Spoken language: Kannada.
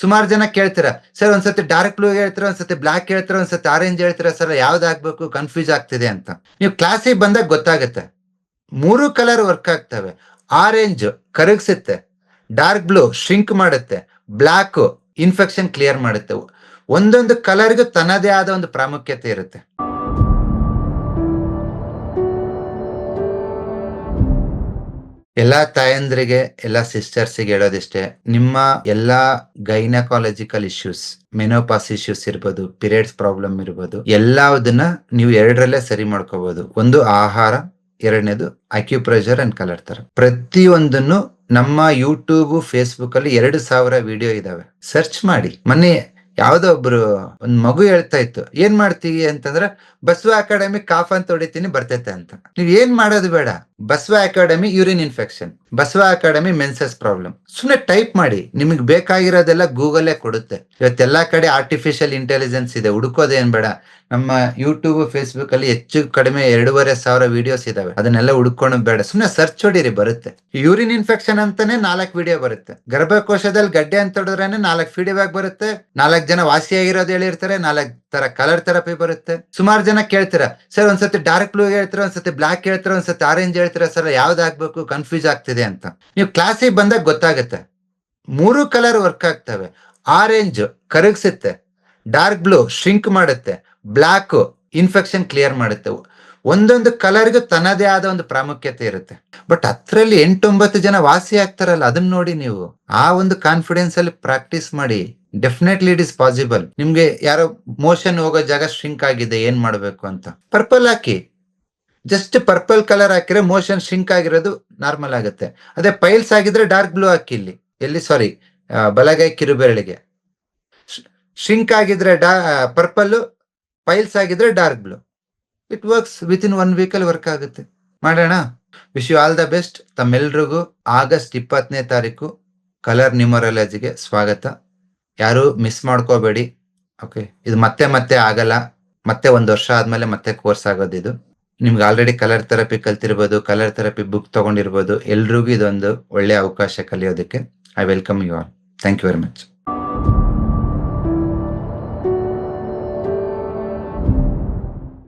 ಸುಮಾರು ಜನ ಕೇಳ್ತೀರಾ, ಸರ್ ಒಂದ್ಸತಿ ಡಾರ್ಕ್ ಬ್ಲೂ ಹೇಳ್ತೀರ ಒಂದ್ಸತಿ ಬ್ಲಾಕ್ ಹೇಳ್ತೀರ ಒಂದ್ಸತಿ ಆರೆಂಜ್ ಹೇಳ್ತೀರ, ಸರ್ ಯಾವ್ದಾಗ್ಬೇಕು ಕನ್ಫ್ಯೂಸ್ ಆಗ್ತಿದೆ ಅಂತ. ನೀವು ಕ್ಲಾಸಿಗೆ ಬಂದಾಗ ಗೊತ್ತಾಗುತ್ತೆ. ಮೂರು ಕಲರ್ ವರ್ಕ್ ಆಗ್ತವೆ. ಆರೆಂಜ್ ಕರಗಿಸುತ್ತೆ ಡಾರ್ಕ್ ಬ್ಲೂ ಶ್ರಿಂಕ್ ಮಾಡುತ್ತೆ ಬ್ಲಾಕ್ ಇನ್ಫೆಕ್ಷನ್ ಕ್ಲಿಯರ್ ಮಾಡುತ್ತೆ. ಒಂದೊಂದು ಕಲರ್ಗೂ ತನ್ನದೇ ಆದ ಒಂದು ಪ್ರಾಮುಖ್ಯತೆ ಇರುತ್ತೆ. ಎಲ್ಲಾ ತಾಯಂದ್ರಿಗೆ, ಎಲ್ಲಾ ಸಿಸ್ಟರ್ಸಿಗೆ ಹೇಳೋದಿಷ್ಟೇ, ನಿಮ್ಮ ಎಲ್ಲಾ ಗೈನಕಾಲಜಿಕಲ್ ಇಶ್ಯೂಸ್ ಮೆನೋಪಾಸ್ ಇಶ್ಯೂಸ್ ಇರ್ಬೋದು ಪಿರಿಯಡ್ಸ್ ಪ್ರಾಬ್ಲಮ್ ಇರ್ಬೋದು ಎಲ್ಲದನ್ನ ನೀವು ಎರಡರಲ್ಲೇ ಸರಿ ಮಾಡ್ಕೋಬಹುದು ಒಂದು ಆಹಾರ, ಎರಡನೇದು ಅಕ್ಯುಪ್ರೆಷರ್ ಅಂಡ್ ಕಲರ್ ತರ ಪ್ರತಿಯೊಂದನ್ನು ನಮ್ಮ ಯೂಟ್ಯೂಬ್ ಫೇಸ್ಬುಕ್ ಅಲ್ಲಿ ಎರಡು ಸಾವಿರ ವಿಡಿಯೋ ಇದಾವೆ. ಸರ್ಚ್ ಮಾಡಿ. ಮೊನ್ನೆ ಯಾವ್ದೋ ಒಬ್ರು ಒಂದ್ ಮಗು ಹೇಳ್ತಾ ಇತ್ತು, ಏನ್ ಮಾಡ್ತೀವಿ ಅಂತಂದ್ರೆ, ಬಸವ ಅಕಾಡೆಮಿ ಕಾಫ್ ಅಂತ ಹೊಡಿತೀನಿ, ಬರ್ತೈತೆ ಅಂತ. ನೀವ್ ಏನ್ ಮಾಡೋದು ಬೇಡ. Basava academy urine infection, Basava academy menses problem. ಸುಮ್ಮನೆ ಟೈಪ್ ಮಾಡಿ, ನಿಮಗೆ ಬೇಕಾಗಿರೋದೆಲ್ಲ ಗೂಗಲೇ ಕೊಡುತ್ತೆ. ಇವತ್ತೆಲ್ಲಾ ಕಡೆ ಆರ್ಟಿಫಿಷಿಯಲ್ ಇಂಟೆಲಿಜೆನ್ಸ್ ಇದೆ, ಹುಡುಕೋದೇನ್ ಬೇಡ. ನಮ್ಮ ಯೂಟ್ಯೂಬ್ ಫೇಸ್ಬುಕ್ ಅಲ್ಲಿ ಹೆಚ್ಚು ಕಡಿಮೆ ಎರಡೂವರೆ ಸಾವಿರ ವಿಡಿಯೋಸ್ ಇದಾವೆ. ಅದನ್ನೆಲ್ಲ ಹುಡ್ಕೊಂಡು ಬೇಡ. ಸುಮ್ಮನೆ ಸರ್ಚ್ ಹೊಡಿರಿ, ಬರುತ್ತೆ. ಯೂರಿನ್ ಇನ್ಫೆಕ್ಷನ್ ಅಂತಾನೆ ನಾಲ್ಕು ವಿಡಿಯೋ ಬರುತ್ತೆ. ಗರ್ಭಕೋಶದಲ್ಲಿ ಗಡ್ಡೆ ಅಂತ ಹೊಡೆದ್ರೆ ನಾಲ್ಕು ಫೀಡ್ಬ್ಯಾಕ್ ಬರುತ್ತೆ. ನಾಲ್ಕು ಜನ ವಾಸಿಯಾಗಿರೋದು ಹೇಳಿರ್ತಾರೆ, ನಾಲ್ಕು ತರ ಕಲರ್ ಥೆರಪಿ ಬರುತ್ತೆ. ಸುಮಾರು ಜನ ಕೇಳ್ತೀರಾ ಸರ್ ಒಂದ್ಸತಿ ಡಾರ್ಕ್ ಬ್ಲೂ ಹೇಳ್ತೀರ, ಒಂದ್ಸತಿ ಬ್ಲಾಕ್ ಹೇಳ್ತೀರ, ಒಂದ್ಸತಿ ಆರೆಂಜ್ ಹೇಳ್ತೀರಾ ಸರ್ ಯಾವ್ದಾಗ್ಬೇಕು ಕನ್ಫ್ಯೂಸ್ ಆಗ್ತಿದೆ ಅಂತ. ನೀವು ಕ್ಲಾಸಿಗೆ ಬಂದಾಗ ಗೊತ್ತಾಗುತ್ತೆ. ಮೂರು ಕಲರ್ ವರ್ಕ್ ಆಗ್ತವೆ. ಆರೆಂಜ್ ಕರಗಿಸುತ್ತೆ ಡಾರ್ಕ್ ಬ್ಲೂ ಶ್ರಿಂಕ್ ಮಾಡುತ್ತೆ ಬ್ಲಾಕ್ ಇನ್ಫೆಕ್ಷನ್ ಕ್ಲಿಯರ್ ಮಾಡುತ್ತೆ. ಒಂದೊಂದು ಕಲರ್ಗೂ ತನ್ನದೇ ಆದ ಒಂದು ಪ್ರಾಮುಖ್ಯತೆ ಇರುತ್ತೆ. ಬಟ್ ಹತ್ತರಲ್ಲಿ ಎಂಟೊಂಬತ್ತು ಜನ ವಾಸಿ ಆಗ್ತಾರಲ್ಲ, ಅದನ್ನ ನೋಡಿ ನೀವು. ಆ ಒಂದು ಕಾನ್ಫಿಡೆನ್ಸ್ ಅಲ್ಲಿ ಪ್ರಾಕ್ಟೀಸ್ ಮಾಡಿ ಡೆಫಿನೆಟ್ಲಿ ಇಟ್ ಇಸ್ ಪಾಸಿಬಲ್ ನಿಮ್ಗೆ ಯಾರೋ ಮೋಷನ್ ಹೋಗೋ ಜಾಗ ಶ್ರಿಂಕ್ ಆಗಿದೆ, ಏನ್ ಮಾಡ್ಬೇಕು ಅಂತ. ಪರ್ಪಲ್ ಹಾಕಿ. ಜಸ್ಟ್ ಪರ್ಪಲ್ ಕಲರ್ ಹಾಕಿದ್ರೆ ಮೋಷನ್ ಶ್ರಿಂಕ್ ಆಗಿರೋದು ನಾರ್ಮಲ್ ಆಗುತ್ತೆ. ಅದೇ ಪೈಲ್ಸ್ ಆಗಿದ್ರೆ ಡಾರ್ಕ್ ಬ್ಲೂ ಹಾಕಿ ಇಲ್ಲಿ. ಎಲ್ಲಿ ಸಾರಿ ಬಲಗೈ ಕಿರುಬೆರಳಿಗೆ. ಶ್ರಿಂಕ್ ಆಗಿದ್ರೆ ಡಾ ಪರ್ಪಲ್ ಪೈಲ್ಸ್ ಆಗಿದ್ರೆ dark blue it works with in one week ಅಲ್ಲಿ ವರ್ಕ್ ಆಗುತ್ತೆ. ಮಾಡೋಣ? Wish you all the best ತಮ್ಮೆಲ್ರಿಗೂ August ಇಪ್ಪತ್ತನೇ ತಾರೀಕು ಕಲರ್ ನ್ಯೂಮರಾಲಜಿಗೆ ಸ್ವಾಗತ. ಯಾರು ಮಿಸ್ ಮಾಡ್ಕೋಬೇಡಿ. ಓಕೆ ಇದು ಮತ್ತೆ ಮತ್ತೆ ಆಗಲ್ಲ. ಮತ್ತೆ ಒಂದು ವರ್ಷ ಆದ್ಮೇಲೆ ಮತ್ತೆ ಕೋರ್ಸ್ ಆಗೋದಿದು ನಿಮ್ಗೆ ಆಲ್ರೆಡಿ ಕಲರ್ ಥೆರಪಿ ಕಲ್ತಿರ್ಬೋದು ಕಲರ್ ಥೆರಪಿ ಬುಕ್ ತಗೊಂಡಿರ್ಬೋದು. ಎಲ್ರಿಗೂ ಇದೊಂದು ಒಳ್ಳೆ ಅವಕಾಶ ಕಲಿಯೋದಕ್ಕೆ. I welcome you all thank you very much